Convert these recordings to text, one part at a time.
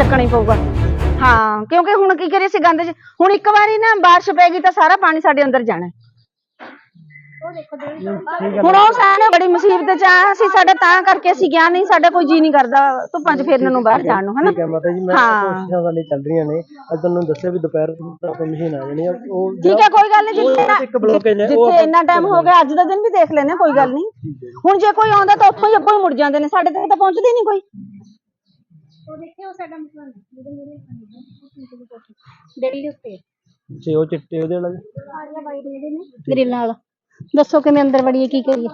ਚੱਕਣਾ ਹੀ ਪਊਗਾ। ਹਾਂ ਕਿਉਂਕਿ ਹੁਣ ਕੀ ਕਰੀਏ ਅਸੀਂ ਗੰਦ 'ਚ ਹੁਣ ਇੱਕ ਵਾਰੀ ਨਾ ਬਾਰਿਸ਼ ਪੈ ਗਈ ਤਾਂ ਸਾਰਾ ਪਾਣੀ ਸਾਡੇ ਅੰਦਰ ਜਾਣਾ। ਹੈ। ਹੁਣ ਉਹ ਸਾਰੇ ਬੜੀ ਮੁਸੀਬਤ 'ਚ ਆ ਅਸੀਂ ਸਾਡਾ ਤਾਂ ਕਰਕੇ ਅਸੀਂ ਗਿਆ ਨਹੀਂ ਸਾਡਾ ਕੋਈ ਜੀ ਨਹੀਂ ਕਰਦਾ ਧੁੱਪਾਂ 'ਚ ਫਿਰਨ ਨੂੰ ਬਾਹਰ ਜਾਣ ਨੂੰ ਹਨਾ? ਠੀਕ ਹੈ ਮਾਤਾ ਜੀ ਮੈਂ ਹਾਂ। ਕੋਸ਼ਿਸ਼ਾਂ ਸਾਡੇ ਚੱਲ ਰਹੀਆਂ ਨੇ। ਅੱਜ ਤੁਹਾਨੂੰ ਦੱਸਿਆ ਵੀ ਦੁਪਹਿਰ ਤੱਕ ਮਸ਼ੀਨ ਆ ਜਾਣੀ ਆ ਉਹ ਠੀਕ ਹੈ ਕੋਈ ਗੱਲ ਨਹੀਂ ਜਿੱਥੇ ਇੱਕ ਬਲੋਕੇਜ ਹੈ ਉਹ ਜਿੱਥੇ ਇੰਨਾ ਟਾਈਮ ਹੋ ਗਿਆ ਅੱਜ ਦਾ ਦਿਨ ਵੀ ਦੇਖ ਲੈਨੇ ਕੋਈ ਗੱਲ ਨਹੀਂ। ਹੁਣ ਜੇ ਕੋਈ ਆਉਂਦਾ ਤਾਂ ਉੱਥੋਂ ਹੀ ਅੱਗੋਂ ਹੀ ਮੁੜ ਜਾਂਦੇ ਨੇ ਸਾਡੇ ਤੱਕ ਤਾਂ ਪਹੁੰਚਦੇ ਨਹੀਂ ਕੋਈ। ਡੇਲੀ ਉੱਤੇ। ਜੇ ਉਹ ਚਿੱਟੇ ਉਹਦੇ ਵਾਲਾ ਗ੍ਰਿਲ ਨਾਲ ਦੱਸੋ ਕਿਵੇਂ ਅੰਦਰ ਵੜੀਏ ਕੀ ਕਰੀਏ?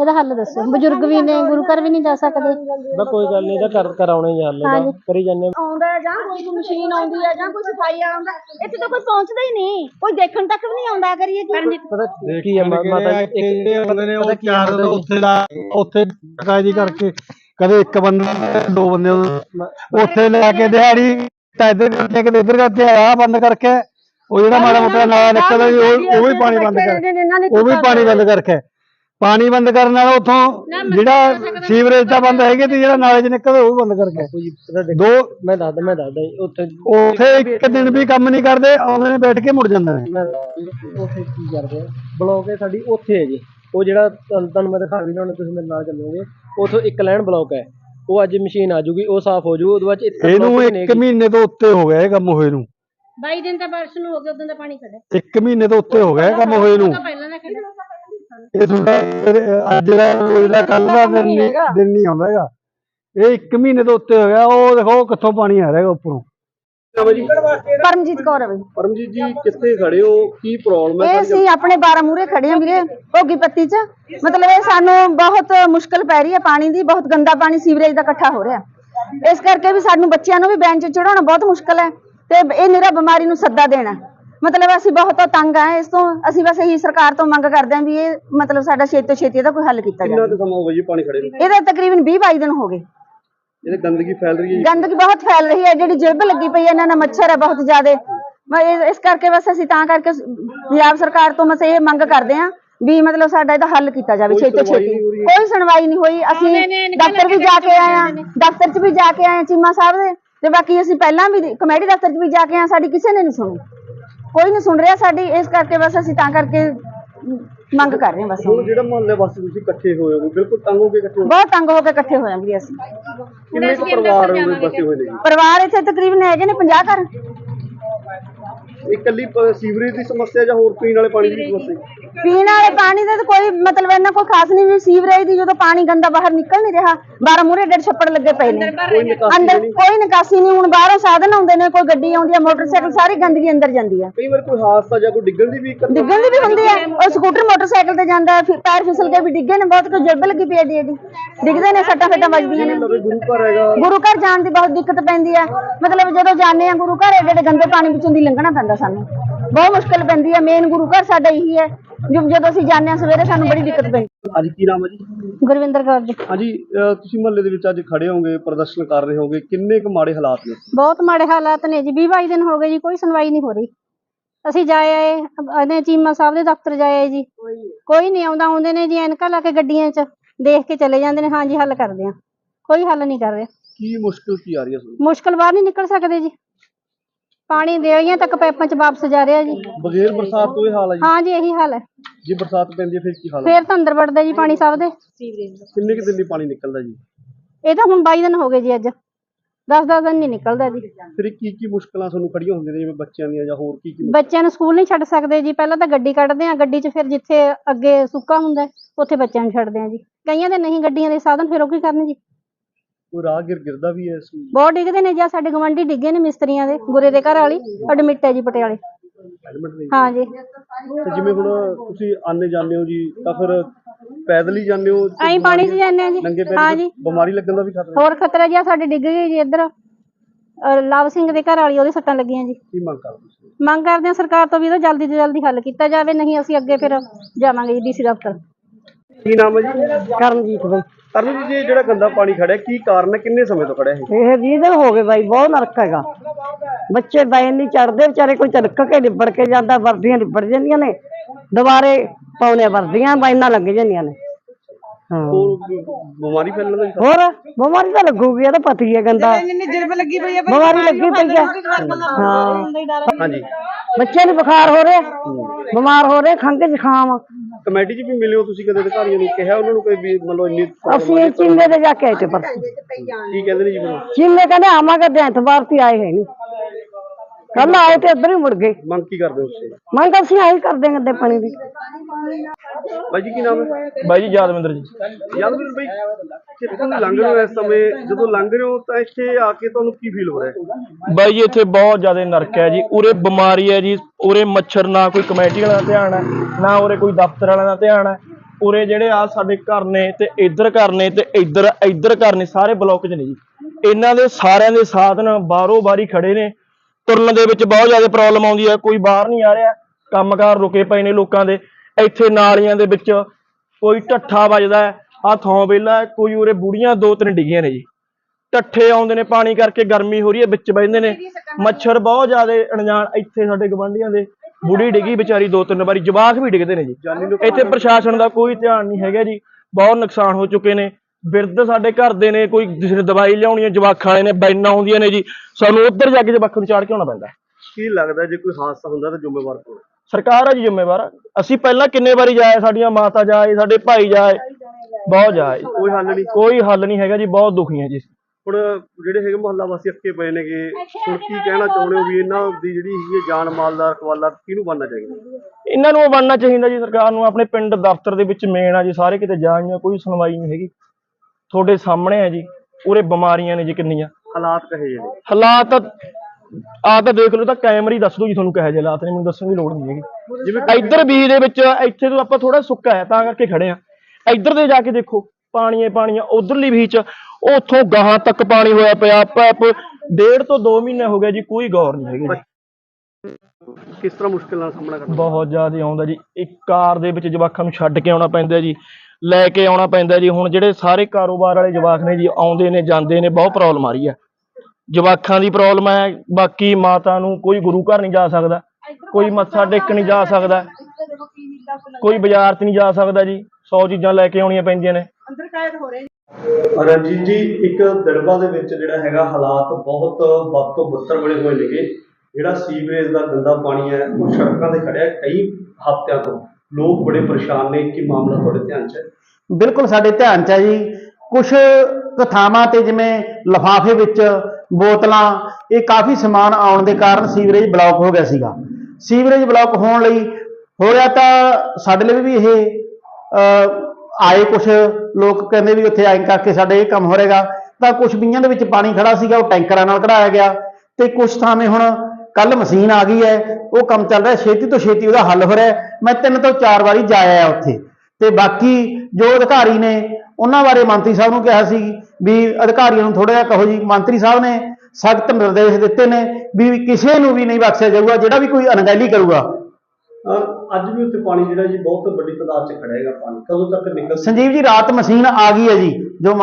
ਇਹਦਾ ਹੱਲ ਦੱਸੋ। ਬਜ਼ੁਰਗ ਵੀ ਨੇ ਗੁਰੂ ਘਰ ਵੀ ਨਹੀਂ ਜਾ ਸਕਦੇ। ਬਾ ਕੋਈ ਗੱਲ ਨਹੀਂ ਇਹਦਾ ਕਰ ਕਰਾਉਣਾ ਹੀ ਹੱਲ ਇਹਦਾ। ਕਰੀ ਜਾਂਦੇ ਆ। ਆਉਂਦਾ ਹੈ ਜਾਂ ਕੋਈ ਮਸ਼ੀਨ ਆਉਂਦੀ ਹੈ ਜਾਂ ਕੋਈ ਸਫ਼ਾਈ ਵਾਲਾ ਆਉਂਦਾ ਇੱਥੇ ਤਾਂ ਕੋਈ ਪਹੁੰਚਦਾ ਹੀ ਨਹੀਂ। ਕੋਈ ਦੇਖਣ ਤੱਕ ਵੀ ਨਹੀਂ ਆਉਂਦਾ ਕਰੀਏ ਕੀ? ਪਤਾ ਕੀ ਹੈ ਮਾ- ਮਾਤਾ ਜੀ ਇੱਕ ਇੱਕ ਬੰਦੇ ਨੇ ਉਹ ਚਾਰ ਉੱਥੇ ਲਾ ਉੱਥੇ ਕਾਇਦੀ ਕਰਕੇ ਕਦੇ ਇੱਕ ਬੰਦਾ ਦੋ ਬੰਦੇ ਉੱਥੇ ਲੈ ਕੇ ਦਿਹਾੜੀ ਤਾਂ ਇੱਧਰ ਕਰਕੇ ਕਦੇ ਇੱਧਰ ਕਰਕੇ ਆ ਬੰਦ ਕਰਕੇ ਉਹ ਜਿਹੜਾ ਮਾੜਾ ਮੋਟਾ ਨਾਲਾ ਨਿਕਲਦਾ ਜੀ ਉਹ ਉਹ ਵੀ ਪਾਣੀ ਬੰਦ ਕਰ ਉਹ ਵੀ ਪਾਣੀ ਬੰਦ ਕਰਕੇ। ਪਾਣੀ ਬੰਦ ਕਰਨ ਨਾਲ ਉਥੋਂ ਜਿਹੜਾ ਸੀਵਰੇਜ ਦਾ ਬੰਦ ਹੈਗੇ ਤੇ ਜਿਹੜਾ ਨਾਲੇ 'ਚ ਨਿਕਲਦਾ ਉਹ ਵੀ ਬੰਦ ਕਰਕੇ। ਦੋ ਮੈਂ ਦੱਸਦਾ ਮੈਂ ਦੱਸਦਾ ਉੱਥੇ ਉੱਥੇ ਇੱਕ ਦਿਨ ਵੀ ਕੰਮ ਨਹੀਂ ਕਰਦੇ ਆਉਂਦੇ ਨੇ ਬੈਠ ਕੇ ਮੁੜ ਜਾਂਦੇ ਨੇ। ਉੱਥੇ ਕੀ ਕਰਦੇ ਬਲੌਕ ਹੈ ਸਾਡੀ ਉੱਥੇ ਹੈ ਜੀ। ਉਹ ਜਿਹੜਾ ਤੁਹਾਨੂੰ ਤੁਹਾਨੂੰ ਮੈਂ ਦਿਖਾ ਵੀ ਹੁਣ ਤੁਸੀਂ ਮੇਰੇ ਨਾਲ ਚੱਲੋਗੇ ਉਥੋਂ ਇੱਕ ਲਾਈਨ ਬਲੌਕ ਹੈ। ਉਹ ਅੱਜ ਮਸ਼ੀਨ ਆ ਜੂਗੀ ਉਹ ਸਾਫ਼ ਹੋ ਜੂ ਉਹਦੇ ਬਾਅਦ 'ਚ ਇੱਥੇ ਇਹਨੂੰ block। ਮਹੀਨੇ ਤੋਂ ਉੱਤੇ ਹੋ ਗਿਆ ਇਹ ਕੰਮ ਹੋਏ ਨੂੰ। 22 ਦਿਨ ਤਾਂ ਬਾਰਿਸ਼ ਨੂੰ ਹੋ ਗਿਆ ਉਦੋਂ ਦਾ ਪਾਣੀ ਖੜਾ ਇੱਕ ਮਹੀਨੇ ਤੋਂ ਉੱਤੇ ਹੋ ਗਿਆ ਇਹ ਕੰਮ ਹੋਏ ਨੂੰ। ਪਹਿਲਾਂ ਦਾ ਖੜਾ ਇਹ ਤੁਹਾਡਾ ਇਹ ਅੱਜ ਦਾ ਰੋਜ਼ ਦਾ ਕੱਲ ਦਾ ਦਿਨ ਨਹੀਂ ਦਿਨ ਨਹੀਂ ਆਉਂਦਾ ਹੈਗਾ। ਇਹ ਇੱਕ ਮਹੀਨੇ ਤੋਂ ਉੱਤੇ ਹੋ ਗਿਆ ਉਹ ਦੇਖੋ ਕਿੱਥੋਂ ਪਾਣੀ ਆ ਰਿਹਾ ਹੈਗਾ ਉੱਪਰੋਂ। ਪਰਮਜੀਤ ਕੌਰ ਹੈ ਬਈ। ਪਰਮਜੀਤ ਜੀ ਕਿੱਥੇ ਖੜੇ ਹੋ? ਕੀ ਪ੍ਰੋਬਲਮ ਇਹ ਅਸੀਂ ਆਪਣੇ 12 ਮੂਰੇ ਖੜੇ ਹਾਂ ਵੀਰੇ ਭੋਗੀ ਪੱਤੀ 'ਚ। ਮਤਲਬ ਇਹ ਸਾਨੂੰ ਬਹੁਤ ਮੁਸ਼ਕਲ ਪੈ ਰਹੀ ਹੈ ਪਾਣੀ ਦੀ ਬਹੁਤ ਗੰਦਾ ਪਾਣੀ ਸੀਵਰੇਜ ਦਾ ਇਕੱਠਾ ਹੋ ਰਿਹਾ। ਇਸ ਕਰਕੇ ਵੀ ਸਾਨੂੰ ਬੱਚਿਆਂ ਨੂੰ ਵੀ ਬੈਂਚ ਚੜਾਉਣਾ ਬਹੁਤ ਮੁਸ਼ਕਲ ਹੈ ਤੇ ਇਹ ਨਿਰਾ ਬਿਮਾਰੀ ਨੂੰ ਸੱਦਾ ਦੇਣਾ। ਮਤਲਬ ਅਸੀਂ ਬਹੁਤ ਤੰਗ ਆ ਇਸ ਤੋਂ ਅਸੀਂ ਬਸ ਇਹੀ ਸਰਕਾਰ ਤੋਂ ਮੰਗ ਕਰਦੇ ਹਾਂ ਵੀ ਇਹ ਮਤਲਬ ਸਾਡਾ ਛੇਤੀ ਤੋਂ ਛੇਤੀ ਇਹਦਾ ਕੋਈ ਹੱਲ ਕੀਤਾ ਜਾਵੇ ਕੁ ਸਮਾਂ ਹੋ ਗਿਆ ਜੀ ਪਾਣੀ ਖੜੇ ਨੂੰ? ਇਹਦਾ ਤਕਰੀਬਨ 20 22 ਦਿਨ ਹੋ ਗਏ। ਇਹਦੇ ਗੰਦਗੀ ਫੈਲ ਰਹੀ ਹੈ ਗੰਦਗੀ ਬਹੁਤ ਫੈਲ ਰਹੀ ਹੈ ਜਿਹੜੀ ਜਿਲਬ ਲੱਗੀ ਪਈ ਹੈ ਇਹਨਾਂ ਨਾਲ ਮੱਛਰ ਹੈ ਬਹੁਤ ਜ਼ਿਆਦੇ। ਮੈਂ ਇਹ- ਇਸ ਕਰਕੇ ਬਸ ਅਸੀਂ ਤਾਂ ਕਰਕੇ ਸ- ਪੰਜਾਬ ਸਰਕਾਰ ਤੋਂ ਬਸ ਇਹ ਮੰਗ ਕਰਦੇ ਹਾਂ ਵੀ ਮਤਲਬ ਸਾਡਾ ਇਹਦਾ ਹੱਲ ਕੀਤਾ ਜਾਵੇ ਛੇਤੀ ਤੋਂ ਛੇਤੀ ਕੋਈ ਸੁਣਵਾਈ ਨਹੀਂ ਹੋਈ। ਅਸੀਂ ਦਫ਼ਤਰ ਵੀ ਜਾ ਕੇ ਆਏ ਹਾਂ। ਦਫ਼ਤਰ 'ਚ ਵੀ ਜਾ ਕੇ ਆਏ ਹਾਂ ਚੀਮਾ ਸਾਹਿਬ ਦੇ। ਤੇ ਬਾਕੀ ਅਸੀਂ ਪਹਿਲਾਂ ਵੀ ਕਮੇਟੀ ਦਫ਼ਤਰ 'ਚ ਵੀ ਜਾ ਕੇ ਆਏ ਹਾਂ, ਸਾਡੀ ਕਿਸੇ ਨੇ ਨਹੀਂ ਸੁਣੀ। ਕੋਈ ਨਹੀਂ ਸੁਣ ਰਿਹਾ ਸਾਡੀ ਇਸ ਕਰਕੇ ਬਸ ਅਸੀਂ ਤਾਂ ਕਰਕੇ ਮੰਗ ਕਰ ਰਹੇ ਹਾਂ ਬਸ ਹੁਣ। ਜਿਹੜਾ ਮੁਹੱਲੇ ਵਾਸਤੇ ਤੁਸੀਂ ਇਕੱਠੇ ਹੋਏ ਹੋ ਬਿਲਕੁਲ ਤੰਗ ਹੋ ਕੇ ਇਕੱਠੇ ਹੋ? ਬਹੁਤ ਤੰਗ ਹੋ ਕੇ ਇਕੱਠੇ ਹੋ ਜਾਂਗੇ ਅਸੀਂ। ਕਿੰਨੇ ਕੁ ਪਰਿਵਾਰ ਹੋ ਗਏ ਬਸੇ ਹੋਏ ਨੇ? ਜੀ ਪਰਿਵਾਰ ਇੱਥੇ ਤਕਰੀਬਨ ਹੈਗੇ ਨੇ 50 ਘਰ। ਇਹ ਇਕੱਲੀ ਸੀਵਰੇਜ ਦੀ ਸਮੱਸਿਆ ਜਾਂ ਹੋਰ ਪੀਣ ਵਾਲੇ ਪਾਣੀ ਦੀ ਸਮੱਸਿਆ? ਪੀਣ ਵਾਲੇ ਪਾਣੀ ਦਾ ਤਾਂ ਕੋਈ ਮਤਲਬ ਇਹਨਾਂ ਕੋਈ ਖਾਸ ਨਹੀਂ ਵੀ ਸੀਵਰੇਜ ਦੀ ਜਦੋਂ ਪਾਣੀ ਗੰਦਾ ਬਾਹਰ ਨਿਕਲ ਨਹੀਂ ਰਿਹਾ ਬਾਰਾਂ ਮੂਰੇ ਡੇਢ ਛੱਪੜ ਲੱਗੇ ਪਏ ਨੇ। ਅੰਦਰ ਕੋਈ ਨਿਕਾਸੀ ਨਹੀਂ। ਹੁਣ ਬਾਹਰੋਂ ਸਾਧਨ ਆਉਂਦੇ ਨੇ ਕੋਈ ਗੱਡੀ ਆਉਂਦੀ ਹੈ ਮੋਟਰਸਾਈਕਲ ਸਾਰੀ ਗੰਦਗੀ ਅੰਦਰ ਜਾਂਦੀ ਹੈ ਕਈ ਵਾਰ ਕੋਈ ਹਾਦਸਾ ਜਾਂ ਕੋਈ ਡਿੱਗਣ ਦੀ ਵੀ ਘਟਨਾ ਡਿੱਗਣ ਦੀ ਵੀ ਹੁੰਦੀ ਹੈ ਉਹ ਸਕੂਟਰ ਮੋਟਰਸਾਈਕਲ ਤੇ ਜਾਂਦਾ ਹੈ, ਫਿਰ ਪੈਰ ਫਿਸਲ ਕੇ ਵੀ ਡਿੱਗੇ ਨੇ ਬਹੁਤ ਕੋਈ ਜਲਬ ਲੱਗੀ ਪਈ ਹੈ ਏਡੀ ਡਿੱਗਦੇ ਨੇ ਸੱਟਾਂ ਫੇਟਾਂ ਵੱਜਦੀਆਂ ਨੇ। ਗੁਰੂ ਘਰ ਹੈਗਾ ਗੁਰੂ ਘਰ ਜਾਣ ਦੀ ਬਹੁਤ ਦਿੱਕਤ ਪੈਂਦੀ ਹੈ ਮਤਲਬ ਜਦੋਂ ਜਾਂਦੇ ਆ ਗੁਰੂ ਘਰ ਏਡੇ ਗੰਦੇ ਪਾਣੀ ਵਿੱਚੋਂ ਦੀ ਲੰਘਣਾ ਪੈਂਦਾ ਸਾਨੂੰ। ਬਹੁਤ ਮੁਸ਼ਕਲ ਪੈਂਦੀ ਹੈ ਮੇਨ ਗੁਰੂ ਘਰ ਸਾਡਾ ਇਹੀ ਹੈ ਜੋ- ਜਦੋਂ ਅਸੀਂ ਜਾਂਦੇ ਆ ਸਵੇਰੇ ਸਾਨੂੰ ਬੜੀ ਦਿੱਕਤ ਪੈਂਦੀ। ਅੱਜ ਕੀ ਨਾਮ ਹੈ ਜੀ? ਗੁਰਵਿੰਦਰ ਕੌਰ ਜੀ। ਹਾਂਜੀ ਅਹ ਤੁਸੀਂ ਮੁਹੱਲੇ ਦੇ ਵਿੱਚ ਅੱਜ ਖੜੇ ਹੋਗੇ ਪ੍ਰਦਰਸ਼ਨ ਕਰ ਰਹੇ ਹੋਗੇ ਕਿੰਨੇ ਕੁ ਮਾੜੇ ਹਾਲਾਤ ਨੇ? ਬਹੁਤ ਮਾੜੇ ਹਾਲਾਤ ਨੇ ਜੀ। 20 22 ਦਿਨ ਹੋ ਗਏ ਜੀ ਕੋਈ ਸੁਣਵਾਈ ਨਹੀਂ ਹੋ ਰਹੀ। ਅਸੀਂ ਜਾਏ ਆਏ ਅਨੇ ਚੀਮਾ ਸਾਹਿਬ ਦੇ ਦਫ਼ਤਰ ਜਾਏ ਆਏ ਜੀ। ਕੋਈ ਨਹੀਂ ਆਉਂਦਾ ਆਉਂਦੇ ਨੇ ਜੀ ਐਨਕਾਂ ਲਾ ਕੇ ਗੱਡੀਆਂ 'ਚ। ਦੇਖ ਕੇ ਚਲੇ ਜਾਂਦੇ ਨੇ ਹਾਂ ਜੀ ਹੱਲ ਕਰਦੇ ਆ ਕੋਈ ਹੱਲ ਨਹੀਂ ਕਰ ਰਿਹਾ। ਕੀ ਮੁਸ਼ਕਲ ਕੀ ਆ ਰਹੀ ਹੈ ਤੁਹਾਨੂੰ ਮੁਸ਼ਕਲ ਬਾਹਰ ਨਹੀਂ ਨਿਕਲ ਸਕਦੇ ਜੀ। ਪਾਣੀ ਦੇਈਆਂ ਤੱਕ ਪਾਈਪਾਂ 'ਚ ਵਾਪਸ ਜਾ ਰਿਹਾ ਜੀ। ਬਗੈਰ ਬਰਸਾਤ ਤੋਂ ਇਹ ਹਾਲ ਹੈ ਜੀ। ਹਾਂ ਜੀ ਇਹੀ ਹਾਲ ਹੈ। ਜੇ ਬਰਸਾਤ ਪੈਂਦੀ ਹੈ ਫਿਰ ਕੀ ਹਾਲ ਹੈ ਫੇਰ ਤਾਂ ਅੰਦਰ ਵੜਦਾ ਜੀ ਪਾਣੀ ਸਭ ਦੇ। ਕਿੰਨੇ ਕੁ ਦਿਨ ਪਾਣੀ ਨਿਕਲਦਾ ਜੀ? ਇਹ ਤਾਂ ਹੁਣ 22 ਦਿਨ ਹੋ ਗਏ ਜੀ ਅੱਜ। 10-10 ਦਿਨ ਨਹੀਂ ਨਿਕਲਦਾ ਜੀ। ਫਿਰ ਕੀ ਕੀ ਮੁਸ਼ਕਲਾਂ ਤੁਹਾਨੂੰ ਖੜੀਆਂ ਹੁੰਦੀਆਂ ਨੇ ਜਿਵੇਂ ਬੱਚਿਆਂ ਦੀਆਂ ਜਾਂ ਹੋਰ ਕੀ ਕੀ ਬੱਚਿਆਂ ਨੂੰ ਸਕੂਲ ਨਹੀਂ ਛੱਡ ਸਕਦੇ ਜੀ। ਪਹਿਲਾਂ ਤਾਂ ਗੱਡੀ ਕੱਢਦੇ ਆ ਗੱਡੀ 'ਚ ਫਿਰ ਜਿੱਥੇ ਅੱਗੇ ਸੁੱਕਾ ਹੁੰਦਾ ਹੈ, ਉੱਥੇ ਬੱਚਿਆਂ ਨੂੰ ਛੱਡਦੇ ਆ ਜੀ। ਕਈਆਂ ਦੇ ਨਹੀਂ ਗੱਡੀਆਂ ਦੇ ਸਾਧਨ ਫਿਰ ਉਹ ਕੀ ਕਰਨ ਜੀ? ਕੋਈ ਰਾਹਗੀਰ ਗਿਰਦਾ ਵੀ ਹੈ ਇਸ ਬਹੁਤ ਡਿੱਗਦੇ ਨੇ ਜਾਂ। ਸਾਡੇ ਗਵੰਡੀ ਡਿੱਗੇ ਨੇ ਮਿਸਤਰੀਆਂ ਦੇ ਗੁਰੇ ਦੇ ਘਰ ਵਾਲੀ ਐਡਮਿਟ ਹੈ ਜੀ ਪਟਿਆਲੇ। ਹੈਲਮਟ ਨਹੀਂ ਹਾਂ। ਜੀ ਤੇ ਜਿਵੇਂ ਹੁਣ ਤੁਸੀਂ ਆਨੇ ਜਾਂਦੇ ਹੋ ਜੀ ਤਾਂ ਫਿਰ ਪੈਦਲ ਹੀ ਜਾਂਦੇ ਹੋ ਐਂ ਪਾਣੀ 'ਚ ਜਾਂਦੇ ਆ ਜੀ। ਨੰਗੇ ਪੈਰ ਹਾਂ ਜੀ ਬਿਮਾਰੀ ਲੱਗਣ ਦਾ ਵੀ ਖਤਰਾ ਹੈ। ਹੋਰ ਖਤਰਾ ਜੀ ਆਹ ਸਾਡੇ ਡਿੱਗ ਗਏ ਜੀ ਇੱਧਰ। ਅਹ ਲਵ ਸਿੰਘ ਦੇ ਘਰ ਵਾਲੀ ਉਹਦੇ ਸੱਟਾਂ ਲੱਗੀਆਂ ਜੀ। ਕੀ ਮੰਗ ਕਰਦੇ ਤੁਸੀਂ ਮੰਗ ਕਰਦੇ ਆ ਸਰਕਾਰ ਤੋਂ ਵੀ ਇਹਦਾ ਜਲਦੀ ਤੋਂ ਜਲਦੀ ਹੱਲ ਕੀਤਾ ਜਾਵੇ ਨਹੀਂ ਅਸੀਂ ਅੱਗੇ ਫਿਰ ਜਾਵਾਂਗੇ ਜੀ ਡੀਸੀ ਦਫ਼ਤਰ। ਕੀ ਨਾਮ ਹੈ ਜੀ? ਕਰਮਜੀਤ ਬਈ ਤਰਨਜੀਤ ਜੀ ਇਹ ਜਿਹੜਾ ਗੰਦਾ ਪਾਣੀ ਖੜਿਆ, ਕੀ ਕਾਰਨ ਹੈ? ਕਿੰਨੇ ਸਮੇਂ ਤੋਂ ਖੜਿਆ ਹੈ ਇਹ 20 ਦਿਨ ਹੋ ਗਏ ਬਾਈ, ਬਹੁਤ ਨਰਕ ਹੈਗਾ। ਬੱਚੇ ਬੈਨ ਨਹੀਂ ਚੜਦੇ ਵਿਚਾਰੇ ਕੋਈ ਚਲਕ ਕੇ ਲਿਬੜ ਕੇ ਜਾਂਦਾ, ਵਰਦੀਆਂ ਲਿਬੜ ਜਾਂਦੀਆਂ ਨੇ, ਦੁਬਾਰੇ ਪਾਉਣੇ ਵਰਦੀਆਂ ਬਾਈਨਾਂ ਲੱਗ ਜਾਂਦੀਆਂ ਨੇ। ਹੋਰ ਬਿਮਾਰੀ ਫੈਲਣ ਦਾ ਵੀ ਖਤਰਾ? ਹੋਰ ਬਿਮਾਰੀ ਤਾਂ ਲੱਗੂਗੀ ਇਹ ਤਾਂ ਪਤਾ ਹੀ ਹੈ ਗੰਦਾ। ਲੱਗੀ ਪਈ ਹੈ ਬਿਮਾਰੀ ਲੱਗੀ ਪਈ ਹਾਂ। ਹਾਂਜੀ। ਬੱਚੇ ਨੂੰ ਬੁਖਾਰ ਹੋ ਰਿਹਾ ਬਿਮਾਰ ਹੋ ਰਹੇ ਖੰਘ ਜ਼ੁਕਾਮ। ਕਮੇਟੀ 'ਚ ਵੀ ਮਿਲੇ ਹੋ ਤੁਸੀਂ ਕਦੇ ਅਧਿਕਾਰੀਆਂ ਨੂੰ ਕਿਹਾ ਉਹਨਾਂ ਨੂੰ ਕੋਈ ਵੀ ਮਤਲਬ ਇੰਨੀ ਅਸੀਂ ਚੀਮੇ ਤੇ ਜਾ ਕੇ ਆਏ ਤੇ ਪਰ। ਕੀ ਕਹਿੰਦੇ ਨੇ ਜੀ ਫਿਰ? ਚੀਮੇ ਕਹਿੰਦੇ ਆਵਾਂਗੇ ਤੇ ਐਤਵਾਰ ਤੇ ਆਏ ਹੈ ਨਹੀਂ। ਕੱਲ ਆਏ ਤੇ ਇੱਧਰ ਹੀ ਮੁੜ ਗਏ। ਮੰਗ ਕੀ ਕਰਦੇ ਹੋ ਤੁਸੀਂ? ਮੈਂ ਤਾਂ ਅਸੀਂ ਆਹੀ ਕਰ ਦੇਂਗੇ ਅੱਧੇ ਪਾਣੀ ਦੀ। ਬਾਈ ਜੀ ਕੀ ਨਾਮ ਹੈ? ਬਾਈ ਜੀ ਯਾਦਵਿੰਦਰ ਜੀ। ਯਾਦਵਿੰਦਰ ਬਾਈ ਕਿੱਥੋਂ ਦੀ ਲੰਘ ਰਹੇ ਹੋ ਇਸ ਸਮੇਂ? ਜਦੋਂ ਲੰਘ ਰਹੇ ਹੋ ਤਾਂ ਇੱਥੇ ਆ ਕੇ ਤੁਹਾਨੂੰ ਕੀ ਫੀਲ ਹੋ ਰਿਹਾ ਹੈ? ਬਾਈ ਜੀ ਇੱਥੇ ਬਹੁਤ ਜ਼ਿਆਦਾ ਨਰਕ ਹੈ ਜੀ। ਉਰੇ ਬਿਮਾਰੀ ਹੈ ਜੀ। ਉਰੇ ਮੱਛਰ ਨਾ ਕੋਈ ਕਮੇਟੀ ਵਾਲਾ ਦਾ ਧਿਆਨ ਹੈ ਨਾ ਉਰੇ ਕੋਈ ਦਫ਼ਤਰ ਵਾਲਾ ਦਾ ਧਿਆਨ ਹੈ। ਉਰੇ ਜਿਹੜੇ ਆ ਸਾਡੇ ਘਰ ਨੇ ਤੇ ਇੱਧਰ ਘਰ ਨੇ ਤੇ ਇੱਧਰ ਇੱਧਰ ਘਰ ਨੇ ਸਾਰੇ ਬਲੌਕ 'ਚ ਨੇ ਜੀ। ਇਹਨਾਂ ਦੇ ਸਾਰਿਆਂ ਦੇ ਸਾਧਨ ਬਾਹਰੋਂ ਬਾਰੀ ਖੜੇ ਨੇ। ਤੁਰਨ ਦੇ ਵਿੱਚ ਬਹੁਤ ਜ਼ਿਆਦਾ ਪ੍ਰੋਬਲਮ ਆਉਂਦੀ ਹੈ ਕੋਈ ਬਾਹਰ ਨਹੀਂ ਆ ਰਿਹਾ ਕੰਮਕਾਰ ਰੁਕੇ ਪਏ ਨੇ ਲੋਕਾਂ ਦੇ ਇੱਥੇ ਨਾਲੀਆਂ ਦੇ ਵਿੱਚ ਕੋਈ ਢੱਠਾ ਵੱਜਦਾ ਹੈ ਆ ਥੋਂ ਵਿਹਲਾ ਹੈ, ਕੋਈ ਉਰੇ ਬੁੜੀਆਂ ਦੋ ਤਿੰਨ ਡਿੱਗੀਆਂ ਨੇ ਜੀ। ਟੱਠੇ ਆਉਂਦੇ ਨੇ ਪਾਣੀ ਕਰਕੇ ਗਰਮੀ ਹੋ ਰਹੀ ਹੈ ਵਿੱਚ ਬਹਿੰਦੇ ਨੇ ਮੱਛਰ ਬਹੁਤ ਜ਼ਿਆਦਾ ਅਣਜਾਣ ਇੱਥੇ ਸਾਡੇ ਗਵਾਂਢੀਆਂ ਦੇ ਬੁੜੀ ਡਿੱਗੀ ਵਿਚਾਰੀ ਦੋ ਤਿੰਨ ਵਾਰੀ ਜਵਾਕ ਵੀ ਡਿੱਗਦੇ ਨੇ ਜੀ। ਇੱਥੇ ਪ੍ਰਸ਼ਾਸਨ ਦਾ ਕੋਈ ਧਿਆਨ ਨਹੀਂ ਹੈਗਾ ਜੀ ਬਹੁਤ ਨੁਕਸਾਨ ਹੋ ਚੁੱਕੇ ਨੇ ਬਿਰਧ ਸਾਡੇ ਘਰ ਦੇ ਨੇ ਕੋਈ ਕਿਸੇ ਨੇ ਦਵਾਈ ਲਿਆਉਣੀ ਹੈ ਜਵਾਕਾਂ ਵਾਲੇ ਨੇ ਬੈਨਾਂ ਆਉਂਦੀਆਂ ਨੇ ਜੀ। ਸਾਨੂੰ ਉੱਧਰ ਜਾ ਕੇ ਜਵਾਕਾਂ ਨੂੰ ਚਾੜ ਕੇ ਆਉਣਾ ਪੈਂਦਾ ਕੀ ਲੱਗਦਾ ਜੇ ਕੋਈ ਹਾਦਸਾ ਹੁੰਦਾ ਤਾਂ ਜ਼ਿੰਮੇਵਾਰ ਕੌਣ? ਸਰਕਾਰ ਆ ਜੀ ਜ਼ਿੰਮੇਵਾਰ। ਅਸੀਂ ਪਹਿਲਾਂ ਕਿੰਨੇ ਵਾਰੀ ਜਾਏ ਸਾਡੀਆਂ ਮਾਤਾ ਜਾਏ ਸਾਡੇ ਭਾਈ ਜਾਏ ਬਹੁਤ ਜਾਏ। ਕੋਈ ਹੱਲ ਨਹੀਂ? ਕੋਈ ਹੱਲ ਨਹੀਂ ਹੈਗਾ ਜੀ ਬਹੁਤ ਦੁਖੀ ਹਾਂ ਜੀ ਹੁਣ ਜਿਹੜੇ ਹੈਗੇ ਮੁਹੱਲਾ ਵਾਸੀ ਅੱਕੇ ਪਏ ਨੇਗੇ ਹੁਣ ਕੀ ਕਹਿਣਾ ਚਾਹੁੰਦੇ ਹੋ ਵੀ ਇਹਨਾਂ ਦੀ ਜਿਹੜੀ ਹੈਗੀ ਹੈ ਜਾਨ ਮਾਲ ਦਾ ਰਖਵਾਲਾ ਕਿਹਨੂੰ ਬਣਨਾ ਚਾਹੀਦਾ? ਇਹਨਾਂ ਨੂੰ ਬਣਨਾ ਚਾਹੀਦਾ ਜੀ ਸਰਕਾਰ ਨੂੰ ਆਪਣੇ ਪਿੰਡ ਦਫ਼ਤਰ ਦੇ ਵਿੱਚ ਮੇਨ ਆ ਜੀ ਸਾਰੇ ਕਿਤੇ ਜਾਈਆਂ ਕੋਈ ਸੁਣਵਾਈ ਨਹੀਂ ਹੈਗੀ। ਤੁਹਾਡੇ ਸਾਹਮਣੇ ਆ ਜੀ। ਉਰੇ ਬਿਮਾਰੀਆਂ ਨੇ ਜੀ ਕਿੰਨੀਆਂ। ਹਾਲਾਤ ਕਹੇ ਨੇ? ਹਾਲਾਤ ਆ ਤਾਂ ਦੇਖ ਲਓ ਤਾਂ ਕੈਮਰੇ ਹੀ ਦੱਸ ਦੋ ਜੀ ਤੁਹਾਨੂੰ ਕਹੇ ਜਿਹੇ ਹਾਲਾਤ ਨੇ ਮੈਨੂੰ ਦੱਸਣ ਦੀ ਲੋੜ ਨਹੀਂ ਹੈਗੀ। ਜਿਵੇਂ ਇੱਧਰ ਵੀ ਦੇ ਵਿੱਚ ਇੱਥੇ ਤੋਂ ਆਪਾਂ ਥੋੜਾ ਸੁੱਕਾ ਹੈ ਤਾਂ ਕਰਕੇ ਖੜੇ ਆ ਇੱਧਰ ਦੇ ਜਾ ਕੇ ਦੇਖੋ ਪਾਣੀ ਹੈ ਪਾਣੀ ਆ ਉਧਰਲੀ ਵੀ ਚ ਉੱਥੋਂ ਗਾਹਾਂ ਤੱਕ ਪਾਣੀ ਹੋਇਆ ਪਿਆ ਪੈਪ ਡੇਢ ਤੋਂ 2 ਮਹੀਨੇ ਹੋ ਗਏ ਜੀ ਕੋਈ ਗੌਰ ਨਹੀਂ ਹੈਗੀ ਜੀ। ਕਿਸ ਤਰ੍ਹਾਂ ਮੁਸ਼ਕਿਲ ਨਾਲ ਸਾਹਮਣਾ ਕਰਨਾ ਬਹੁਤ ਜ਼ਿਆਦਾ ਆਉਂਦਾ ਜੀ। ਇੱਕ ਕਾਰ ਦੇ ਵਿੱਚ ਜਵਾਕਾਂ ਨੂੰ ਛੱਡ ਕੇ ਆਉਣਾ ਪੈਂਦਾ ਜੀ। ਲੈ ਕੇ ਆਉਣਾ ਪੈਂਦਾ ਜੀ। ਹੁਣ ਜਿਹੜੇ ਸਾਰੇ ਕਾਰੋਬਾਰ ਵਾਲੇ ਜਵਾਕ ਨੇ ਜੀ ਆਉਂਦੇ ਨੇ ਜਾਂਦੇ ਨੇ ਬਹੁਤ ਪ੍ਰੋਬਲਮ ਆ ਰਹੀ ਹੈ ਜਵਾਕਾਂ ਦੀ ਪ੍ਰੋਬਲਮ ਹੈ ਬਾਕੀ ਮਾਤਾ ਨੂੰ ਕੋਈ ਗੁਰੂ ਘਰ ਨਹੀਂ ਜਾ ਸਕਦਾ। ਕੋਈ ਮੱਥਾ ਟੇਕਣ ਨਹੀਂ ਜਾ ਸਕਦਾ। ਕੋਈ ਬਾਜ਼ਾਰ 'ਚ ਨਹੀਂ ਜਾ ਸਕਦਾ ਜੀ। 100 ਚੀਜ਼ਾਂ ਲੈ ਕੇ ਆਉਣੀਆਂ ਪੈਂਦੀਆਂ ਨੇ। ਰਣਜੀਤ ਜੀ ਇੱਕ ਦੜਬਾ ਦੇ ਵਿੱਚ ਜਿਹੜਾ ਹੈਗਾ ਹਾਲਾਤ ਬਹੁਤ ਵੱਧ ਤੋਂ ਬੱਤਰ ਬਣੇ ਹੋਏ ਨੇਗੇ। ਜਿਹੜਾ ਸੀਵਰੇਜ ਦਾ ਗੰਦਾ ਪਾਣੀ ਹੈ ਉਹ ਸੜਕਾਂ ਤੇ ਖੜਿਆ ਕਈ ਹਫ਼ਤਿਆਂ ਤੋਂ। ਲੋਕ ਬੜੇ ਪਰੇਸ਼ਾਨ ਨੇ ਕਿ ਮਾਮਲਾ ਤੁਹਾਡੇ ਧਿਆਨ 'ਚ ਹੈ? ਬਿਲਕੁਲ ਸਾਡੇ ਧਿਆਨ ਚ ਹੈ ਜੀ। ਕੁਝ ਕਥਾਵਾਂ ਤੇ ਜਿਵੇਂ ਲਫਾਫੇ ਵਿੱਚ ਬੋਤਲਾਂ, ਇਹ ਕਾਫੀ ਸਮਾਨ ਆਉਣ ਦੇ ਕਾਰਨ ਸੀਵਰੇਜ ਬਲੌਕ ਹੋ ਗਿਆ ਸੀਗਾ। ਸੀਵਰੇਜ ਬਲੌਕ ਹੋਣ ਲਈ ਹੋ ਰਿਹਾ ਤਾਂ ਸਾਡੇ ਲਈ ਵੀ ਇਹ ਆਏ ਕੁਝ ਲੋਕ ਕਹਿੰਦੇ ਵੀ ਉੱਥੇ ਐਂ ਕਰਕੇ ਸਾਡੇ ਇਹ ਕੰਮ ਹੋ ਰਹੇਗਾ ਤਾਂ ਕੁਝ ਬੀਆਂ ਦੇ ਵਿੱਚ ਪਾਣੀ ਖੜਾ ਸੀਗਾ, ਉਹ ਟੈਂਕਰਾਂ ਨਾਲ ਕਢਾਇਆ ਗਿਆ ਤੇ ਕੁਝ ਥਾਵੇਂ ਹੁਣ ਕੱਲ ਮਸ਼ੀਨ ਆ ਗਈ ਹੈ, ਉਹ ਕੰਮ ਚੱਲ ਰਿਹਾ, ਛੇਤੀ ਤੋਂ ਛੇਤੀ ਉਹਦਾ ਹੱਲ ਹੋ ਰਿਹਾ ਮੈਂ ਤਿੰਨ ਤੋਂ ਚਾਰ ਵਾਰੀ ਜਾਇਆ ਉੱਥੇ। ਤੇ ਬਾਕੀ ਜੋ ਅਧਿਕਾਰੀ ਨੇ, ਉਹਨਾਂ ਬਾਰੇ ਮੰਤਰੀ ਸਾਹਿਬ ਨੂੰ ਕਿਹਾ ਸੀ ਵੀ ਅਧਿਕਾਰੀਆਂ ਨੂੰ ਥੋੜਾ ਜਿਹਾ ਕਹੋ ਜੀ। ਮੰਤਰੀ ਸਾਹਿਬ ਨੇ ਸਖਤ ਨਿਰਦੇਸ਼ ਦਿੱਤੇ ਨੇ ਵੀ ਕਿਸੇ ਨੂੰ ਵੀ ਨਹੀਂ ਬਖਸ਼ਿਆ ਜਾਊਗਾ, ਜਿਹੜਾ ਵੀ ਕੋਈ ਅਣਗਹਿਲੀ ਕਰੂਗਾ ਅੱਜ ਵੀ ਉੱਥੇ ਪਾਣੀ ਜਿਹੜਾ ਜੀ ਬਹੁਤ ਵੱਡੀ ਤਾਦਾਦ 'ਚ ਖੜਿਆ ਹੈਗਾ ਪਾਣੀ। ਕਦੋਂ ਤੱਕ ਨਿਕਲ? ਸੰਜੀਵ ਜੀ ਰਾਤ ਮਸ਼ੀਨ ਆ ਗਈ ਹੈ ਜੀ। ਜੋ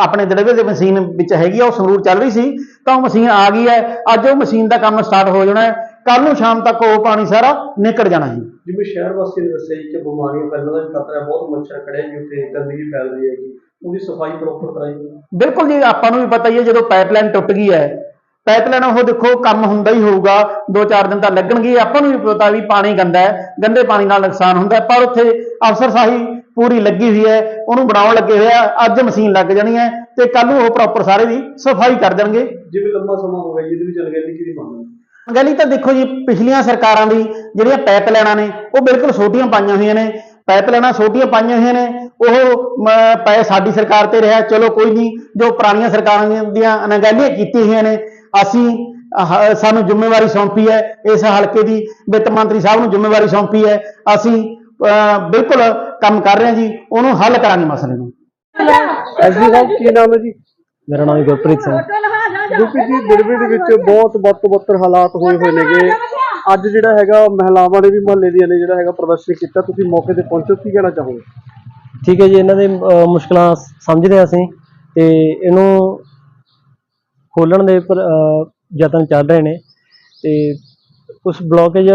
ਆਪਣੇ ਦੜਵੇ ਦੇ ਮਸ਼ੀਨ ਵਿੱਚ ਹੈਗੀ ਆ ਉਹ ਸੰਗਰੂਰ ਚੱਲ ਰਹੀ ਸੀ ਤਾਂ ਉਹ ਮਸ਼ੀਨ ਆ ਗਈ ਹੈ। ਅੱਜ ਉਹ ਮਸ਼ੀਨ ਦਾ ਕੰਮ ਸਟਾਰਟ ਹੋ ਜਾਣਾ ਹੈ। ਕੱਲ ਨੂੰ ਸ਼ਾਮ ਤੱਕ ਉਹ ਪਾਣੀ ਸਾਰਾ ਨਿਕਲ ਜਾਣਾ ਜੀ। ਜਿਵੇਂ ਸ਼ਹਿਰ ਵਾਸੀਆਂ ਨੇ ਦੱਸਿਆ ਜੀ ਕਿ ਬਿਮਾਰੀਆਂ ਫੈਲਣ ਦਾ ਖਤਰਾ ਬਹੁਤ ਮੱਛਰ ਖੜਿਆ ਜੀ ਉੱਥੇ ਗੰਦਗੀ ਫੈਲ ਰਹੀ ਹੈਗੀ ਉਹਦੀ ਸਫ਼ਾਈ ਪ੍ਰੋਪਰ ਕਰਾਈ ਬਿਲਕੁਲ ਜੀ ਆਪਾਂ ਨੂੰ ਵੀ ਪਤਾ ਹੀ ਹੈ ਜਦੋਂ ਪਾਈਪਲਾਈਨ ਟੁੱਟ ਗਈ ਹੈ ਪਾਈਪਲਾਈਨ ਉਹ ਦੇਖੋ ਕੰਮ ਹੁੰਦਾ ਹੀ ਹੋਊਗਾ। ਦੋ ਚਾਰ ਦਿਨ ਤਾਂ ਲੱਗਣਗੇ। ਆਪਾਂ ਨੂੰ ਵੀ ਪਤਾ ਵੀ ਪਾਣੀ ਗੰਦਾ ਹੈ। ਗੰਦੇ ਪਾਣੀ ਨਾਲ ਨੁਕਸਾਨ ਹੁੰਦਾ ਪਰ ਉੱਥੇ ਅਫਸਰਸ਼ਾਹੀ ਪੂਰੀ ਲੱਗੀ ਹੋਈ ਹੈ। ਉਹਨੂੰ ਬਣਾਉਣ ਲੱਗੇ ਹੋਏ ਆ। ਅੱਜ ਮਸ਼ੀਨ ਲੱਗ ਜਾਣੀ ਹੈ ਤੇ ਕੱਲ ਨੂੰ ਉਹ ਪ੍ਰੋਪਰ ਸਾਰੇ ਦੀ ਸਫ਼ਾਈ ਕਰ ਦੇਣਗੇ। ਜਿਵੇਂ ਲੰਮਾ ਸਮਾਂ ਹੋ ਗਿਆ ਜੀ ਇਹਦੇ ਵਿੱਚ ਅਣਗਹਿਲੀ ਕਿਹਦੀ ਮੰਗ ਹੈ। ਗਲੀ ਤਾਂ ਦੇਖੋ ਜੀ ਪਿਛਲੀਆਂ ਸਰਕਾਰਾਂ ਦੀ ਜਿਹੜੀਆਂ ਪਾਈਪਲਾਈਨਾਂ ਨੇ ਉਹ ਬਿਲਕੁਲ ਛੋਟੀਆਂ ਪਾਈਆਂ ਹੋਈਆਂ ਨੇ। ਪਾਈਪਲਾਈਨਾਂ ਛੋਟੀਆਂ ਪਾਈਆਂ ਹੋਈਆਂ ਨੇ। ਉਹ ਪੈ ਸਾਡੀ ਸਰਕਾਰ ਤੇ ਰਿਹਾ। ਚਲੋ ਕੋਈ ਨਹੀਂ। ਜੋ ਪੁਰਾਣੀਆਂ ਸਰਕਾਰਾਂ ਦੀਆਂ- ਦੀਆਂ ਅਣਗਹਿਲੀਆਂ ਕੀਤੀਆਂ ਹੋਈਆਂ ਨੇ ਅਸੀਂ ਸਾਨੂੰ ਜ਼ਿੰਮੇਵਾਰੀ ਸੌਂਪੀ ਹੈ ਇਸ ਹਲਕੇ ਦੀ ਵਿੱਤ ਮੰਤਰੀ ਸਾਹਿਬ ਨੂੰ ਜ਼ਿੰਮੇਵਾਰੀ ਸੌਂਪੀ ਹੈ ਅਸੀਂ ਬਿਲਕੁਲ ਕੰਮ ਕਰ ਰਹੇ ਹਾਂ ਜੀ ਉਹਨੂੰ ਹੱਲ ਕਰਾਂਗੇ ਮਸਲੇ ਨੂੰ। ਐਸਡੀ ਸਾਹਿਬ ਕੀ ਨਾਮ ਹੈ ਜੀ? ਮੇਰਾ ਨਾਮ ਗੁਰਪ੍ਰੀਤ ਸਿੰਘ। ਗੁਰਪ੍ਰੀਤ ਜੀ ਦਿਲਵੇ ਦੇ ਵਿੱਚ ਬਹੁਤ ਵੱਧ ਤੋਂ ਬੱਤਰ ਹਾਲਾਤ ਹੋਏ ਹੋਏ ਨੇਗੇ। ਅੱਜ ਜਿਹੜਾ ਹੈਗਾ ਮਹਿਲਾਵਾਂ ਨੇ ਵੀ ਮਹੱਲੇ ਦੀਆਂ ਨੇ ਜਿਹੜਾ ਹੈਗਾ ਪ੍ਰਦਰਸ਼ਨ ਕੀਤਾ ਤੁਸੀਂ ਮੌਕੇ ਤੇ ਪਹੁੰਚੋ ਕੀ ਕਹਿਣਾ ਚਾਹੋਗੇ? ਠੀਕ ਹੈ ਜੀ ਇਹਨਾਂ ਦੇ ਮੁਸ਼ਕਲਾਂ ਸਮਝਦੇ ਹਾਂ ਅਸੀਂ ਤੇ ਇਹਨੂੰ ਖੋਲਣ ਦੇ ਯਤਨ ਚੱਲ ਰਹੇ ਨੇ ਤੇ ਕੁਝ ਬਲੋਕੇਜ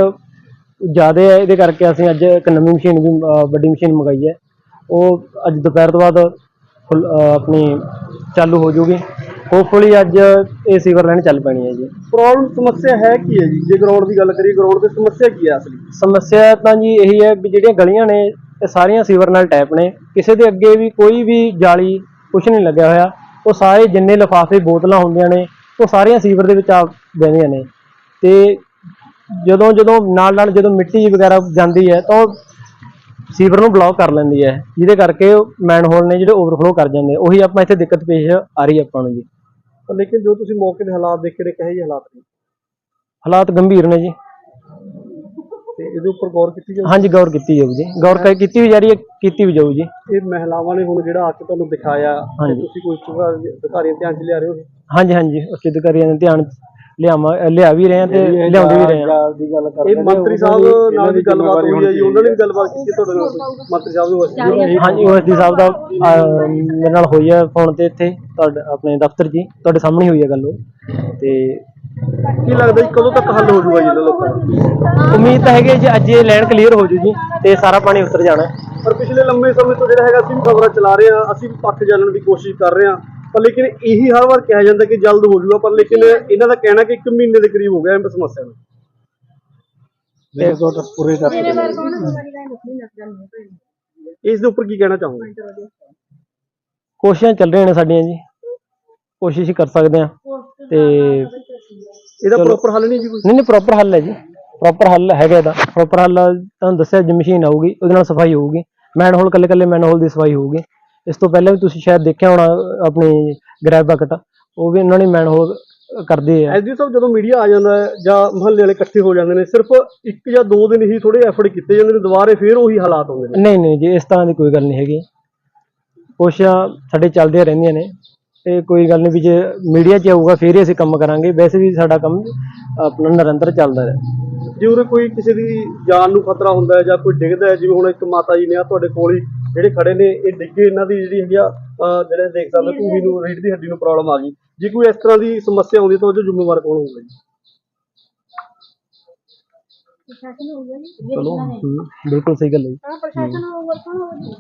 ਜ਼ਿਆਦਾ ਹੈ ਇਹਦੇ ਕਰਕੇ ਅਸੀਂ ਅੱਜ ਇੱਕ ਨਵੀਂ ਮਸ਼ੀਨ ਵੀ ਵੱਡੀ ਮਸ਼ੀਨ ਮੰਗਾਈ ਹੈ। ਉਹ ਅੱਜ ਦੁਪਹਿਰ ਤੋਂ ਬਾਅਦ ਆਪਣੀ ਚਾਲੂ ਹੋ ਜੂਗੀ। ਹੋਪਫੁਲੀ ਅੱਜ ਇਹ ਸੀਵਰ ਲਾਈਨ ਚੱਲ ਪੈਣੀ ਹੈ ਜੀ। ਪ੍ਰੋਬਲਮ ਸਮੱਸਿਆ ਹੈ ਕੀ ਹੈ ਜੀ? ਜੇ ਗਰਾਊਂਡ ਦੀ ਗੱਲ ਕਰੀਏ ਗਰਾਊਂਡ ਦੀ ਸਮੱਸਿਆ ਕੀ ਹੈ ਅਸਲੀ? ਸਮੱਸਿਆ ਤਾਂ ਜੀ ਇਹੀ ਹੈ ਵੀ ਜਿਹੜੀਆਂ ਗਲੀਆਂ ਨੇ ਇਹ ਸਾਰੀਆਂ ਸੀਵਰ ਨਾਲ ਟੈਪ ਨੇ। ਕਿਸੇ ਦੇ ਅੱਗੇ ਵੀ ਕੋਈ ਵੀ ਜਾਲੀ ਕੁਝ ਨਹੀਂ ਲੱਗਿਆ ਹੋਇਆ। ਉਹ ਸਾਰੇ ਜਿੰਨੇ ਲਿਫਾਫੇ ਬੋਤਲਾਂ ਹੁੰਦੀਆਂ ਨੇ ਉਹ ਸਾਰੀਆਂ ਸੀਵਰ ਦੇ ਵਿੱਚ ਆ ਬਹਿੰਦੀਆਂ ਨੇ। ਤੇ ਜਦੋਂ ਜਦੋਂ ਨਾਲ ਨਾਲ ਜਦੋਂ ਮਿੱਟੀ ਵਗੈਰਾ ਜਾਂਦੀ ਹੈ ਤਾਂ ਸੀਵਰ ਨੂੰ ਬਲੌਕ ਕਰ ਲੈਂਦੀ ਹੈ ਜਿਹਦੇ ਕਰਕੇ ਮੈਨਹੋਲ ਨੇ ਜਿਹੜੇ ਓਵਰਫਲੋ ਕਰ ਜਾਂਦੇ ਉਹੀ ਆਪਾਂ ਇੱਥੇ ਦਿੱਕਤ ਪੇਸ਼ ਆ ਰਹੀ ਆਪਾਂ ਨੂੰ ਜੀ। ਪਰ ਲੇਕਿਨ ਜੋ ਤੁਸੀਂ ਮੌਕੇ ਦੇ ਹਾਲਾਤ ਦੇਖੇ ਨੇ ਕਹੇ ਜਿਹੇ ਹਾਲਾਤ ਨੇ? ਹਾਲਾਤ ਗੰਭੀਰ ਨੇ ਜੀ। ਇਹਦੇ ਉੱਪਰ ਗੌਰ ਕੀਤੀ ਜਾਵੇ ਹਾਂਜੀ ਗੌਰ ਕੀਤੀ ਜਾਊ ਜੀ। ਗੌਰ ਕ- ਕੀਤੀ ਵੀ ਜਾ ਰਹੀ ਹੈ ਕੀਤੀ ਵੀ ਜਾਊ ਜੀ। ਇਹ ਮਹਿਲਾਵਾਂ ਨੇ ਹੁਣ ਜਿਹੜਾ ਆ ਕੇ ਤੁਹਾਨੂੰ ਦਿਖਾਇਆ ਤੇ ਹਾਂਜੀ। ਤੁਸੀਂ ਕੋਈ ਉੱਚ ਅਧਿਕਾਰੀਆਂ ਧਿਆਨ ਚ ਲਿਆ ਰਹੇ ਹੋ ਹਾਂਜੀ ਹਾਂਜੀ ਉੱਚ ਅਧਿਕਾਰੀਆਂ ਦੇ ਧਿਆਨ 'ਚ ਲਿਆਵਾਂ ਲਿਆ ਵੀ ਰਹੇ ਹਾਂ ਤੇ ਲਿਆਉਂਦੇ ਵੀ ਰਹੇ ਦੀ ਗੱਲ ਇਹ ਮੰਤਰੀ ਸਾਹਿਬ ਨਾਲ ਵੀ ਗੱਲਬਾਤ ਹੋਈ ਹੈ ਜੀ। ਉਹਨਾਂ ਨੇ ਵੀ ਗੱਲਬਾਤ ਕੀਤੀ ਤੁਹਾਡੇ ਨਾਲ? ਮੰਤਰੀ ਸਾਹਿਬ ਨੂੰ ਅਸੀਂ ਹਾਂਜੀ ਓਐਸਡੀ ਸਾਹਿਬ ਦਾ ਮੇਰੇ ਨਾਲ ਹੋਈ ਹੈ ਫੋਨ ਤੇ ਇੱਥੇ ਤੁਹਾਡੇ ਆਪਣੇ ਦਫ਼ਤਰ ਜੀ ਤੁਹਾਡੇ ਸਾਹਮਣੇ ਹੀ ਹੋਈ ਹੈ ਗੱਲ ਉਹ। ਤੇ ਕੀ ਲੱਗਦਾ ਜੀ ਕਦੋਂ ਤੱਕ ਹੱਲ ਹੋ ਜਾਊਗਾ ਜੀ ਇਹਨਾਂ ਲੋਕਾਂ ਦਾ? ਉਮੀਦ ਤਾਂ ਹੈਗੀ ਜੀ ਅੱਜ ਇਹ ਲਾਈਨ ਕਲੀਅਰ ਹੋ ਜੂ ਜੀ ਤੇ ਸਾਰਾ ਪਾਣੀ ਉਤਰ ਜਾਣਾ। ਪਰ ਪਿਛਲੇ ਲੰਮੇ ਸਮੇਂ ਤੋਂ ਜਿਹੜਾ ਹੈਗਾ ਅਸੀਂ ਵੀ ਖਬਰਾਂ ਚਲਾ ਰਹੇ ਹਾਂ ਅਸੀਂ ਵੀ ਪੱਖ ਜਾਣਨ ਦੀ ਕੋਸ਼ਿਸ਼ ਕਰ ਰਹੇ ਹਾਂ। ਪਰ ਲੇਕਿਨ ਇਹੀ ਹਰ ਵਾਰ ਕਿਹਾ ਜਾਂਦਾ ਕਿ ਜਲਦ ਹੋ ਜਾਊਗਾ ਪਰ ਲੇਕਿਨ ਇਹਨਾਂ ਦਾ ਕਹਿਣਾ ਕਿ 1 ਮਹੀਨੇ ਦੇ ਕਰੀਬ ਹੋ ਗਿਆ ਇਹ ਸਮੱਸਿਆ ਨੂੰ। ਇਸ ਦੇ ਉੱਪਰ ਕੀ ਕਹਿਣਾ ਚਾਹੋਗੇ? ਕੋਸ਼ਿਸ਼ਾਂ ਚੱਲ ਰਹੀਆਂ ਨੇ ਸਾਡੀਆਂ ਜੀ। ਕੋਸ਼ਿਸ਼ ਕਰ ਸਕਦੇ ਹਾਂ ਤੇ ਇਹਦਾ ਪ੍ਰੋਪਰ ਹੱਲ ਨਹੀਂ ਜੀ ਕੋਈ? ਨਹੀਂ ਨਹੀਂ ਪ੍ਰੋਪਰ ਹੱਲ ਹੈ ਜੀ। ਪ੍ਰੋਪਰ ਹੱਲ ਹੈਗਾ ਇਹਦਾ। ਪ੍ਰੋਪਰ ਹੱਲ ਤੁਹਾਨੂੰ ਦੱਸਿਆ ਜੀ ਮਸ਼ੀਨ ਆਊਗੀ ਉਹਦੇ ਨਾਲ ਸਫ਼ਾਈ ਹੋਊਗੀ। ਮੈਨਹੋਲ ਕੱਲੇ ਕੱਲੇ ਮੈਨਹੋਲ ਦੀ ਸਫ਼ਾਈ ਹੋਊਗੀ। ਇਸ ਤੋਂ ਪਹਿਲਾਂ ਵੀ ਤੁਸੀਂ ਸ਼ਾਇਦ ਦੇਖਿਆ ਹੋਣਾ ਆਪਣੀ ਗ੍ਰੈਬ ਬਕਟ ਉਹ ਵੀ ਉਹਨਾਂ ਨੇ ਮੈਨਹੋਲ ਕਰਦੇ ਆ। ਐਸਡੀ ਸਾਹਿਬ ਜਦੋਂ ਮੀਡੀਆ ਆ ਜਾਂਦਾ ਹੈ ਜਾਂ ਮਹੱਲੇ ਵਾਲੇ ਇਕੱਠੇ ਹੋ ਜਾਂਦੇ ਨੇ ਸਿਰਫ ਇੱਕ ਜਾਂ ਦੋ ਦਿਨ ਹੀ ਥੋੜੇ ਐਫਰਟ ਕੀਤੇ ਜਾਂਦੇ ਨੇ ਦੁਬਾਰੇ ਫੇਰ ਉਹੀ ਹਾਲਾਤ ਹੁੰਦੇ ਨੇ? ਨਹੀਂ ਨਹੀਂ ਜੀ ਇਸ ਤਰ੍ਹਾਂ ਦੀ ਕੋਈ ਗੱਲ ਨਹੀਂ ਹੈਗੀ। ਕੋਸ਼ਿਸ਼ਾਂ ਸਾਡੇ ਚੱਲਦੀਆਂ ਰਹਿੰਦੀਆਂ ਨੇ। ਤੇ ਕੋਈ ਗੱਲ ਨਹੀਂ ਵੀ ਜੇ ਮੀਡੀਆ 'ਚ ਆਊਗਾ ਫੇਰ ਹੀ ਅਸੀਂ ਕੰਮ ਕਰਾਂਗੇ। ਵੈਸੇ ਵੀ ਸਾਡਾ ਕੰਮ ਆਪਣਾ ਨਿਰੰਤਰ ਚੱਲਦਾ ਹੈ ਜੇ ਉਰੇ ਕੋਈ ਕਿਸੇ ਦੀ ਜਾਨ ਨੂੰ ਖਤਰਾ ਹੁੰਦਾ ਹੈ ਜਾਂ ਕੋਈ ਡਿੱਗਦਾ ਹੈ ਜਿਵੇਂ ਹੁਣ ਇੱਕ ਮਾਤਾ ਜੀ ਨੇ ਆ ਤੁਹਾਡੇ ਕੋਲ ਹੀ ਜਿਹੜੇ ਖੜੇ ਨੇ ਇਹ ਡਿੱਗੇ ਇਹਨਾਂ ਦੀ ਜਿਹੜੀ ਹੈਗੀ ਆ ਅਹ ਜਿਹੜੇ ਦੇਖ ਸਕਦੇ ਭੂਮੀ ਨੂੰ ਰੀੜ ਦੀ ਹੱਡੀ ਨੂੰ ਪ੍ਰੋਬਲਮ ਆ ਗਈ। ਜੇ ਕੋਈ ਇਸ ਤਰ੍ਹਾਂ ਦੀ ਸਮੱਸਿਆ ਆਉਂਦੀ ਤਾਂ ਉਹਦੇ ਜ਼ਿੰਮੇਵਾਰ ਕੌਣ ਹੋਊਗਾ ਜੀ? ਚਲੋ ਹਮ, ਬਿਲਕੁਲ ਸਹੀ ਗੱਲ ਹੈ ਜੀ। ਪ੍ਰਸ਼ਾਸਨ ਹੋਊਗਾ ਕੌਣ ਹੋਊਗਾ